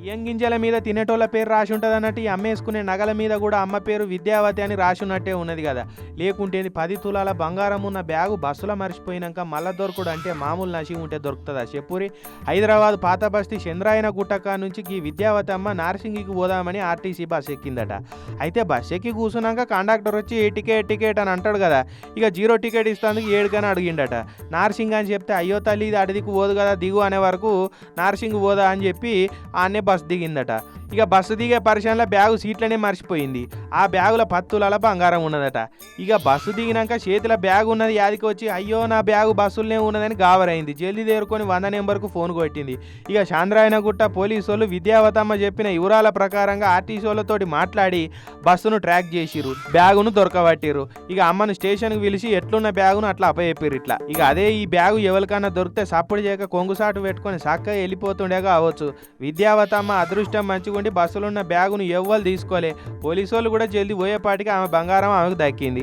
బియ్యం గింజల మీద తినేటోళ్ళ పేరు రాసి ఉంటుంది అన్నట్టు ఈ అమ్మేసుకునే నగల మీద కూడా అమ్మ పేరు విద్యావతి అని రాసి ఉన్నట్టే ఉన్నది కదా. లేకుంటే పది తులాల బంగారం ఉన్న బ్యాగు బస్సులో మర్చిపోయినాక మళ్ళా దొరకడు అంటే మామూలు నసి ఉంటే దొరుకుతుందా చెప్పురి? హైదరాబాద్ పాత బస్తీ చంద్రాయన గుట్టక నుంచి ఈ విద్యావతి అమ్మ నార్సింగికి పోదామని ఆర్టీసీ బస్ ఎక్కిందట. అయితే బస్ ఎక్కి కూర్చున్నాక కండక్టర్ వచ్చి ఏ టికెట్ టికెట్ అని అంటాడు కదా. ఇక జీరో టికెట్ ఇస్తాను ఏడుకని అడిగిండట. నార్సింగ్ అని చెప్తే అయ్యో తల్లి ఇది అడిదికి పోదు కదా దిగు అనే వరకు నార్సింగ్ పోదా అని చెప్పి అన్నే బస్సు దిగిందట. ఇక బస్సు దిగే పరిశ్రమలో బ్యాగు సీట్లనే మర్చిపోయింది. ఆ బ్యాగుల పత్తుల బంగారం ఉన్నదట. ఇక బస్సు దిగినాక చేతిలో బ్యాగ్ ఉన్నది యాదికి వచ్చి అయ్యో నా బ్యాగు బస్సులనే ఉన్నదని గావరైంది. జల్దీ తేరుకొని వంద నెంబర్కు ఫోన్ కొట్టింది. ఇక చాంద్రాయనగుట్ట పోలీసు వాళ్ళు విద్యావతమ్మ చెప్పిన వివరాల ప్రకారంగా ఆర్టీసీలతోటి మాట్లాడి బస్సును ట్రాక్ చేసిరు బ్యాగును దొరకబట్టిర్రు. ఇక అమ్మను స్టేషన్కి పిలిచి ఎట్లున్న బ్యాగును? అట్లా అప్పచెప్పిర్రు ఇట్లా. ఇక అదే ఈ బ్యాగు ఎవరికన్నా దొరికితే సప్పుడు చేయక కొంగుసాటు పెట్టుకొని చక్కగా వెళ్ళిపోతుండే కావచ్చు. విద్యావతమ్మ అదృష్టం మంచిగుండి బస్సులున్న బ్యాగును ఎవ్వరు తీసుకోలే. పోలీసు వాళ్ళు కూడా జల్ది పోయేపాటికి ఆమె బంగారం ఆమెకు దక్కింది.